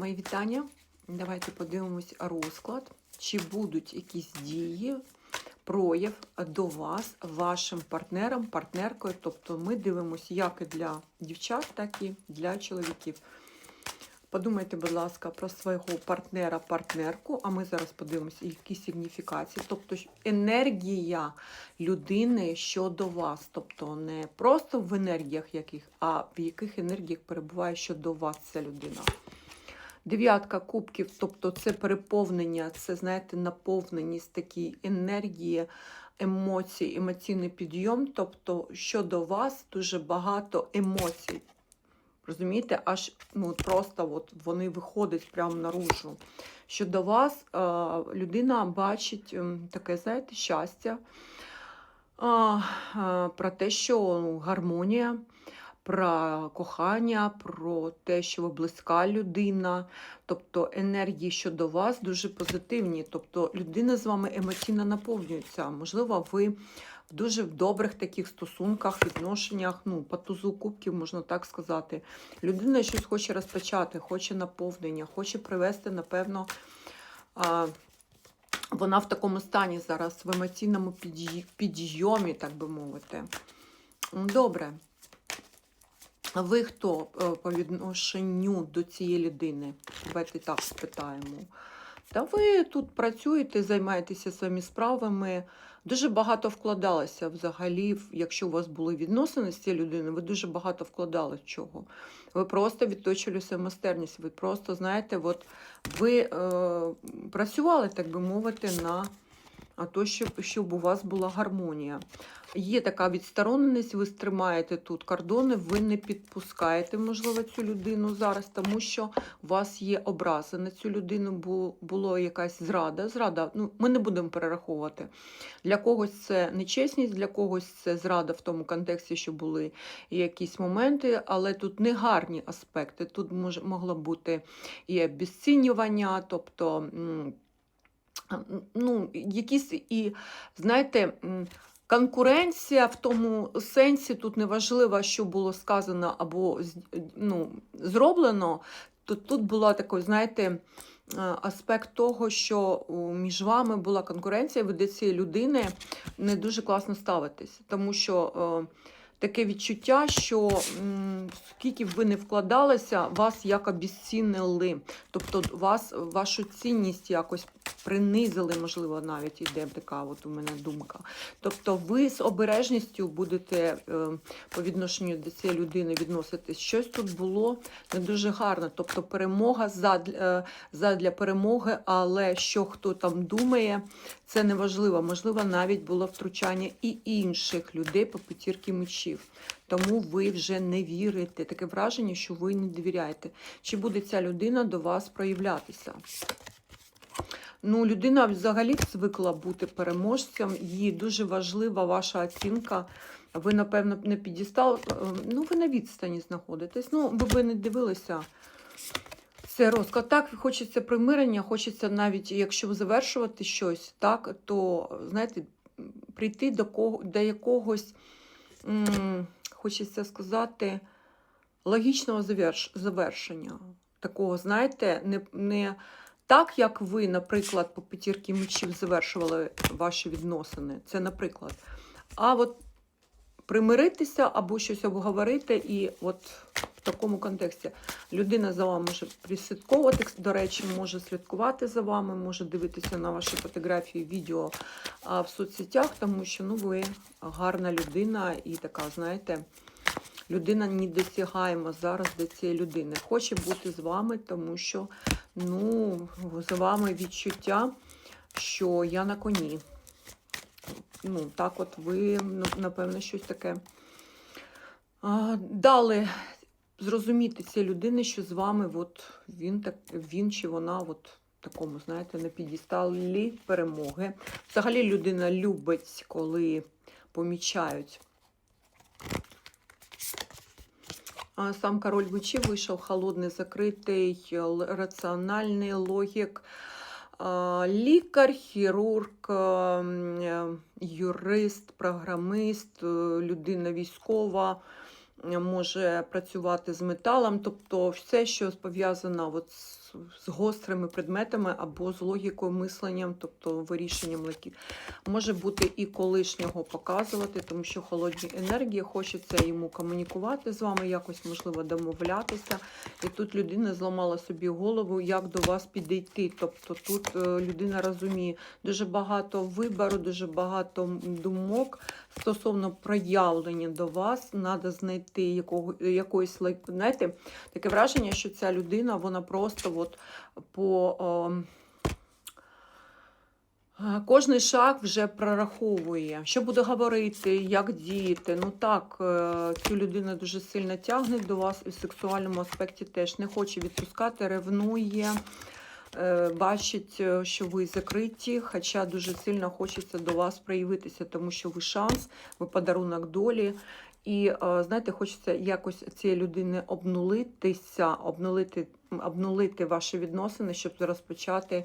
Мої вітання. Давайте подивимось розклад. Чи будуть якісь дії, прояв до вас, вашим партнерам, партнеркою. Тобто ми дивимося як і для дівчат, так і для чоловіків. Подумайте, будь ласка, про свого партнера, партнерку, а ми зараз подивимося, які сигніфікації, тобто енергія людини щодо вас. Тобто не просто в енергіях яких, а в яких енергіях перебуває щодо вас ця людина. Дев'ятка кубків, тобто це переповнення, це, знаєте, наповненість такої енергії, емоцій, емоційний підйом. Тобто щодо вас дуже багато емоцій. Розумієте, аж ну, просто от вони виходять прямо наружу. Щодо вас е, людина бачить е, таке, знаєте, щастя про те, що ну, гармонія, про кохання, про те, що ви близька людина, тобто енергії щодо вас дуже позитивні. Тобто людина з вами емоційно наповнюється. Можливо, ви в дуже добрих таких стосунках, відношеннях, ну, по кубків, можна так сказати. Людина щось хоче розпочати, хоче наповнення, хоче привести, напевно. Вона в такому стані зараз, в емоційному підйомі, так би мовити. Добре. Ви хто е, по відношенню до цієї людини? Давайте так спитаємо. Та ви тут працюєте, займаєтеся своїми справами. Дуже багато вкладалося взагалі, якщо у вас були відносини з цією людиною, ви дуже багато вкладали в чого. Ви просто відточили свою майстерність. Ви просто, знаєте, от ви е, працювали, так би мовити, на а то, щоб, щоб у вас була гармонія. Є така відстороненість, ви стримаєте тут кордони, ви не підпускаєте, можливо, цю людину зараз, тому що у вас є образи на цю людину, бу- було якась зрада. Зрада, ну, ми не будемо перераховувати. Для когось це нечесність, для когось це зрада в тому контексті, що були якісь моменти, але тут не гарні аспекти. Тут може, могло бути і обесцінювання, тобто. Ну, якісь і, знаєте, конкуренція в тому сенсі тут неважливо, що було сказано або ну, зроблено. Тут, тут була такий, знаєте, аспект того, що між вами була конкуренція, ви до цієї людини не дуже класно ставитесь, тому що е, таке відчуття, що скільки б ви не вкладалися, вас як обіцінили. Тобто вас, вашу цінність якось принизили, можливо, навіть іде така от у мене думка. Тобто ви з обережністю будете е, по відношенню до цієї людини відноситись. Щось тут було не дуже гарно. Тобто перемога задля, е, задля перемоги, але що хто там думає, це не важливо. Можливо, навіть було втручання і інших людей по п'ятірки мечів. Тому ви вже не вірите. Таке враження, що ви не довіряєте. Чи буде ця людина до вас проявлятися? Ну, людина взагалі звикла бути переможцем. Їй дуже важлива ваша оцінка. Ви, напевно, не підістал. Ну, ви на відстані знаходитесь. Ну, ви б не дивилися. Це розклад. Так, хочеться примирення, хочеться навіть, якщо завершувати щось, так, то, знаєте, прийти до, кого, до якогось, м, хочеться сказати, логічного заверш, завершення. Такого, знаєте, не, не так, як ви, наприклад, по п'ятірки мечів завершували ваші відносини. Це, наприклад. А от примиритися або щось обговорити, і от в такому контексті людина за вами може прислідковувати, до речі, може слідкувати за вами, може дивитися на ваші фотографії, відео в соцсетях, тому що ну, ви гарна людина і така, знаєте, людина недосягаємо зараз до цієї людини. Хоче бути з вами, тому що ну, з вами відчуття, що я на коні. Ну, так от ви, ну, напевно, щось таке дали зрозуміти цій людини, що з вами от він, так, він чи вона от такому, знаєте, на підісталі перемоги. Взагалі людина любить, коли помічають. А Сам король мечей вийшов холодний, закритий, рациональный логік, лікар, хірург, е, юрист, програмист, е, людина військова, може працювати з металом, тобто все, що пов'язано з з, гострими предметами або з логікою мисленням, тобто вирішенням легких. Може бути і колишнього показувати, тому що холодні енергії, хочеться йому комунікувати з вами, якось, можливо, домовлятися. І тут людина зламала собі голову, як до вас підійти. Тобто тут е, людина розуміє дуже багато вибору, дуже багато думок стосовно проявлення до вас. Треба знайти якого, якоїсь знаєте, таке враження, що ця людина вона просто от по. е, Кожний шаг вже прораховує, що буде говорити, як діяти. Ну так, е, цю людину дуже сильно тягне до вас і в сексуальному аспекті теж не хоче відпускати, ревнує, бачить, е, що ви закриті, хоча дуже сильно хочеться до вас проявитися, тому що ви шанс, ви подарунок долі. І е, знаєте, хочеться якось цієї людини обнулитися, обнулити, обнулити ваші відносини, щоб розпочати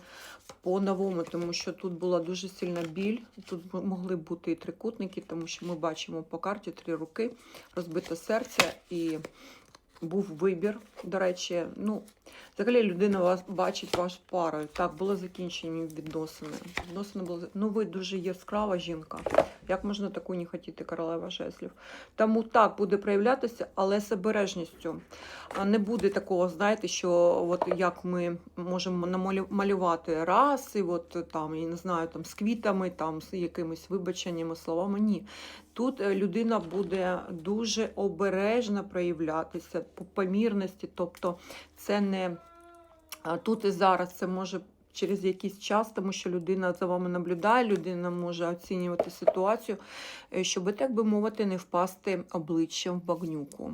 по-новому, тому що тут була дуже сильна біль. Тут могли бути і трикутники, тому що ми бачимо по карті три руки, розбите серце і був вибір. До речі, ну, взагалі людина вас бачить вас парою. Так, було закінчені відносини. Відносини були. Ну, ви дуже яскрава жінка. Як можна таку не хотіти королева жезлів? Тому так буде проявлятися, але з обережністю. Не буде такого, знаєте, що от як ми можемо намалю- малювати раз, і от там, я не знаю, там з квітами, там з якимись вибаченнями, словами. Ні. Тут е, людина буде дуже обережно проявлятися по помірності, тобто це не тут і зараз, це може через якийсь час, тому що людина за вами наблюдає, людина може оцінювати ситуацію, е, щоб, так би мовити, не впасти обличчям в багнюку.